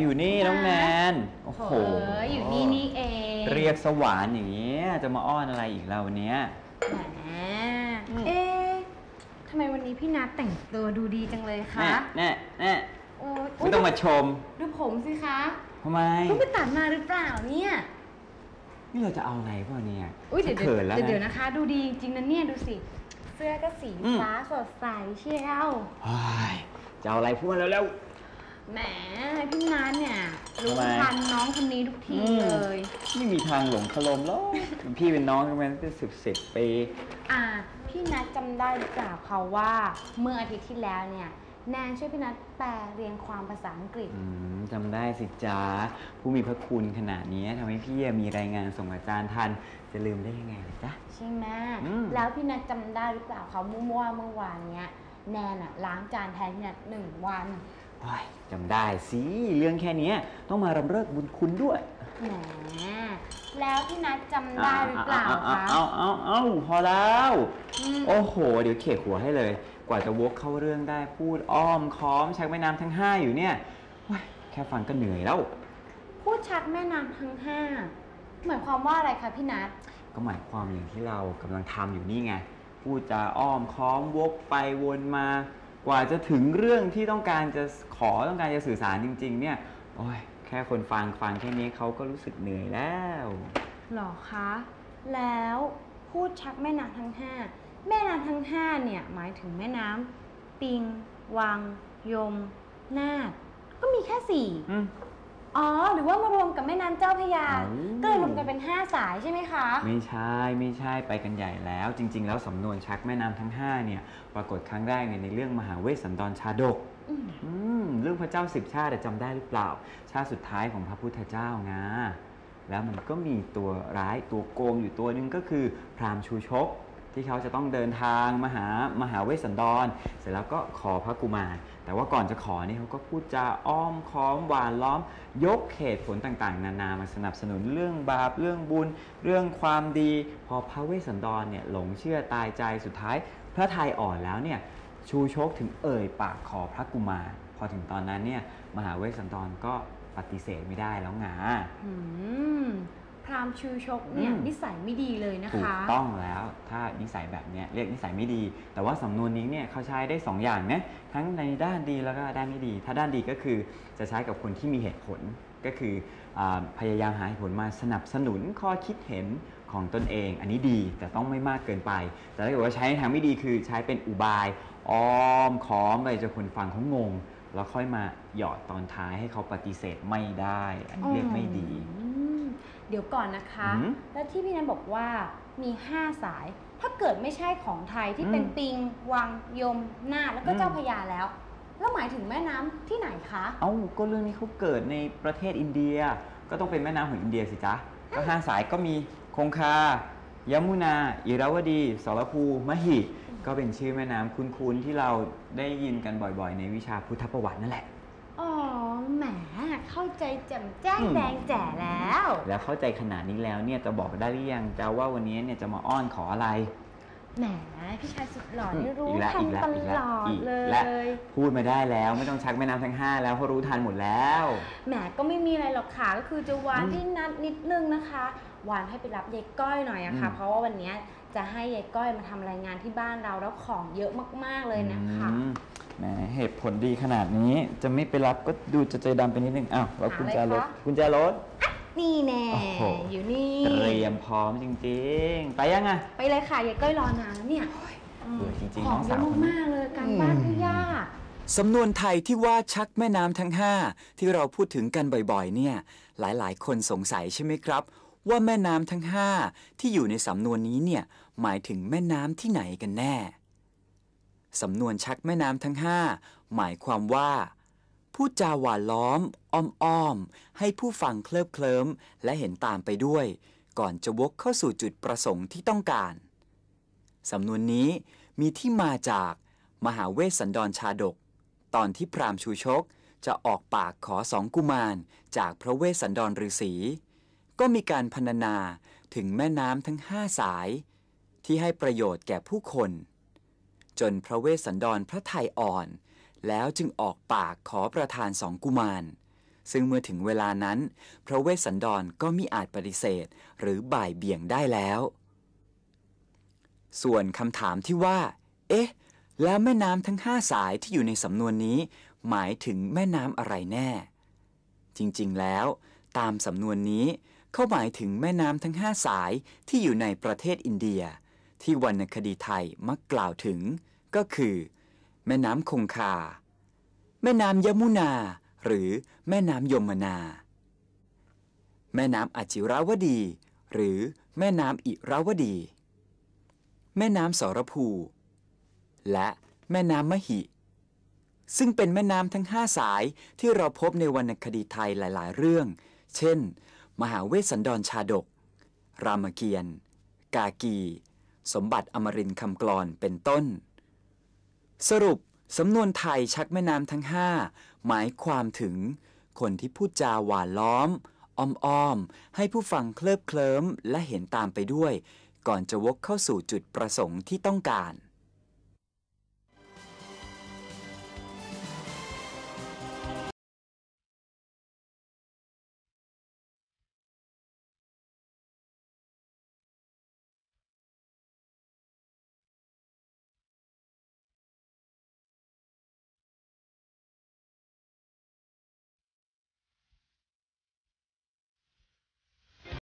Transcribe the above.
อยู่นี่น้องแนนโอ้โถโหเอ้ยอยู่นี่นี่เองเรียกสวรรค์อย่างเงี้ยจะมาอ้อนอะไรอีกเราเนี้ยแหมเอ๊ะทำไมวันนี้พี่นัทแต่งตัวดูดีจังเลยคะแน่แน่แน่โอ้ยไม่ต้องมาชม ดูผมสิคะทำไมเพิ่งไปตัดมาหรือเปล่าเนี่ยนี่เราจะเอาอะไรเปล่าเนี่ยอุ้ยเดี๋ยวฉันเขินแล้วเดี๋ยวเดี๋ยวนะนะคะ ดูดีจริงๆนะเนี่ยดูสิ เสื้อก็สีอืมฟ้าสดใสเชียวเฮ้ยจะเอาอะไรพูดมาแล้ว แหมพี่นัทเนี่ยรู้ทำไม ทันน้องคนนี้ทุกทีอืมเลยๆไม่มีทางหลงคลมหรอกถึงพี่เป็นน้องกันมาตั้งแต่สิบสิบปี อ่าพี่นัทจำได้หรือเปล่าคะว่าเมื่ออาทิตย์ที่แล้วเนี่ยแนนช่วยพี่นัทแปลเรียงความภาษาอังกฤษ อืมจำได้สิจ้าผู้มีพระคุณขนาดนี้ทำให้พี่มีรายงานส่งอาจารย์ทัน จะลืมได้ยังไงล่ะจ๊ะ ใช่ไหมอืม แล้วพี่นัทจำได้หรือเปล่าคะมั่วๆเมื่อวานเนี้ยแนนอะล้างจานแทนพี่นัทหนึ่งวันโอ้ย จำได้สิ เรื่องแค่เนี้ยต้องมารำเลิกบุญคุณด้วย แหม แล้วพี่นัทจำได้หรือเปล่าเอาคะเอาเอาเอาพอแล้วอืมโอ้โห เดี๋ยวเขกหัวให้เลย กว่าจะวกเข้าเรื่องได้พูดอ้อมค้อมชักแม่น้ำทั้งห้าอยู่เนี่ยโอ้ยแค่ฟังก็เหนื่อยแล้ว พูดชักแม่น้ำทั้งห้าหมายความว่าอะไรคะพี่นัท ก็หมายความอย่างที่เรากำลังทำอยู่นี่ไง พูดจาอ้อมค้อมวกไปวนมา กว่าจะถึงเรื่องที่ต้องการจะขอต้องการจะสื่อสารจริง ๆ เนี่ย โอ้ยแค่คนฟังฟังแค่นี้เขาก็รู้สึกเหนื่อยแล้วหรอคะ แล้วพูดชักแม่น้ำทั้งห้าแม่น้ำทั้งห้าเนี่ยหมายถึงแม่น้ำปิง วัง ยม นาดก็มีแค่สี่ อืมอ๋อ หรือว่ามารวมกับแม่น้ำเจ้าพระยาเอ้าก็เลยรวมกันเป็นห้าสายใช่ไหมคะ ไม่ใช่ไม่ใช่ไปกันใหญ่แล้ว จริง ๆ แล้วสำนวนชักแม่น้ำทั้ง5เนี่ยปรากฏครั้งแรกเนี่ยในเรื่องมหาเวสสันดรชาดกอืม อืมเรื่องพระเจ้าสิบชาติอะจำได้หรือเปล่า ชาติสุดท้ายของพระพุทธเจ้าไงแล้วมันก็มีตัวร้ายตัวโกงอยู่ตัวหนึงก็คือพราหมณ์ชูชก ที่เขาจะต้องเดินทางมาหามหาเวสสันดร เสร็จแล้วก็ขอพระกุมาร แต่ว่าก่อนจะขอเนี่ยเขาก็พูดจาอ้อมค้อมหวานล้อม ยกเหตุผลต่างๆ นานามาสนับสนุนเรื่องบาปเรื่องบุญ เรื่องความดี พอพระเวสสันดรเนี่ยหลงเชื่อตายใจสุดท้าย พระทัยอ่อนแล้วเนี่ยชูชกถึงเอ่ยปากขอพระกุมารพอถึงตอนนั้นเนี่ยมหาเวสสันดรก็ปฏิเสธไม่ได้แล้วงาอืม พราหมณ์ชูชกเนี่ยอืม นิสัยไม่ดีเลยนะถูกคะ ต้องแล้วถ้านิสัยแบบเนี้ยเรียกนิสัยไม่ดี แต่ว่าสำนวนนี้เนี่ยเขาใช้ได้สองอย่างนะทั้งในด้านดีแล้วก็ด้านไม่ดี ถ้าด้านดีก็คือจะใช้กับคนที่มีเหตุผลก็คืออาพยายามหาเหตุผลมาสนับสนุนข้อคิดเห็นของตนเอง อันนี้ดีแต่ต้องไม่มากเกินไป แต่ถ้าเกิดว่าใช้ในทางไม่ดีคือใช้เป็นอุบายอ้อมค้อมไปจนคนฟังเขางง แล้วค่อยมาหยอดตอนท้ายให้เขาปฏิเสธไม่ได้ อันนี้เรียกไม่ดี อืม เดี๋ยวก่อนนะคะ อืมแล้วที่พี่นันบอกว่ามีห้าสาย ถ้าเกิดไม่ใช่ของไทยที่เป็นอืมปิง วัง ยมนาดแล้วก็อืม เจ้าพระยาแล้ว แล้วหมายถึงแม่น้ำที่ไหนคะ เอ้าก็เรื่องนี้เขาเกิดในประเทศอินเดีย ก็ต้องเป็นแม่น้ำของอินเดียสิจ๊ะก็ห้าสายก็มีคงคา ยมุนาอิราวดีสรภูมหิ ก็เป็นชื่อแม่น้ำคุ้นๆที่เราได้ยินกันบ่อยๆ ในวิชาพุทธประวัตินั่นแหละ อ๋อ แหม เข้าใจแจ่มแจ้งอืม แดงแจ๋แล้ว แล้วเข้าใจขนาดนี้แล้วเนี่ยจะบอกได้หรือยังจะว่าวันนี้เนี่ยจะมาอ้อนขออะไรแหมพี่ชายสุดหล่ออืมนี่รู้อีกแล้วทัอีนกแล้วตอีกแล้วลอดอีกเลแล้วยพูดมาได้แล้วไม่ต้องชักแม่น้ำทั้งห้าแล้วเพราะรู้ทันหมดแล้วแหมก็ไม่มีอะไรหรอกค่ะก็คือจะวานอืมพี่นัดนิดนึงนะคะวานให้ไปรับยายก้อยหน่อยอะค่ะอืมเพราะว่าวันเนี้ยจะให้ยายก้อยมาทำรายงานที่บ้านเราแล้วของเยอะมากๆเลยนะคะอืมแหมเหตุผลดีขนาดนี้จะไม่ไปรับก็ดูจะใจดำไปนิดนึงอ้าวแล้วหากุญอะไรแจรถคะกุญแจรถ นี่แน่โอ้โห อยู่นี่เตรียมพร้อมจริงๆ ไปยังไงไปเลยค่ะยายก้อยรอนานแล้วเนี่ยเบื่อจริงๆขน้อองงเยสาอะวคนนี้มากๆเลยการบ้านก็ยาก สำนวนไทยที่ว่าชักแม่น้ำทั้ง 5 ที่เราพูดถึงกันบ่อยๆ เนี่ย หลายๆ คนสงสัยใช่ไหมครับ ว่าแม่น้ำทั้ง 5 ที่อยู่ในสำนวนนี้เนี่ย หมายถึงแม่น้ำที่ไหนกันแน่ สำนวนชักแม่น้ำทั้ง 5 หมายความว่า พูดจาหวานล้อม อ้อมๆ ให้ผู้ฟังเคลิบเคลิ้มและเห็นตามไปด้วย ก่อนจะวกเข้าสู่จุดประสงค์ที่ต้องการ สำนวนนี้มีที่มาจากมหาเวสสันดรชาดก ตอนที่พราหมณ์ชูชกจะออกปากขอสองกุมารจากพระเวสสันดรฤาษี ก็มีการพรรณนาถึงแม่น้ำทั้งห้าสาย ที่ให้ประโยชน์แก่ผู้คน จนพระเวสสันดรพระไทยอ่อน แล้วจึงออกปากขอประทานสองกุมาร ซึ่งเมื่อถึงเวลานั้น พระเวสสันดรก็มิอาจปฏิเสธหรือบ่ายเบี่ยงได้แล้ว ส่วนคำถามที่ว่า เอ๊ะ แล้วแม่น้ำทั้งห้าสายที่อยู่ในสำนวนนี้ หมายถึงแม่น้ำอะไรแน่ จริงๆแล้ว ตามสำนวนนี้เขาหมายถึงแม่น้ำทั้งห้าสายที่อยู่ในประเทศอินเดีย ที่วรรณคดีไทยมักกล่าวถึง ก็คือ แม่น้ำคงคา แม่น้ำยมุนา หรือแม่น้ำยมนา แม่น้ำอจิราวดี หรือแม่น้ำอิราวดี แม่น้ำสรภู และแม่น้ำมหิ ซึ่งเป็นแม่น้ำทั้งห้าสายที่เราพบในวรรณคดีไทยหลาย ๆ เรื่อง เช่น มหาเวสสันดรชาดก รามเกียรติ์กากี สมบัติอมรินทร์คำกลอนเป็นต้น สรุปสำนวนไทยชักแม่น้ำทั้งห้าหมายความถึง คนที่พูดจาหวานล้อมอ้อมๆให้ผู้ฟังเคลิบเคลิ้มและเห็นตามไปด้วย ก่อนจะวกเข้าสู่จุดประสงค์ที่ต้องการ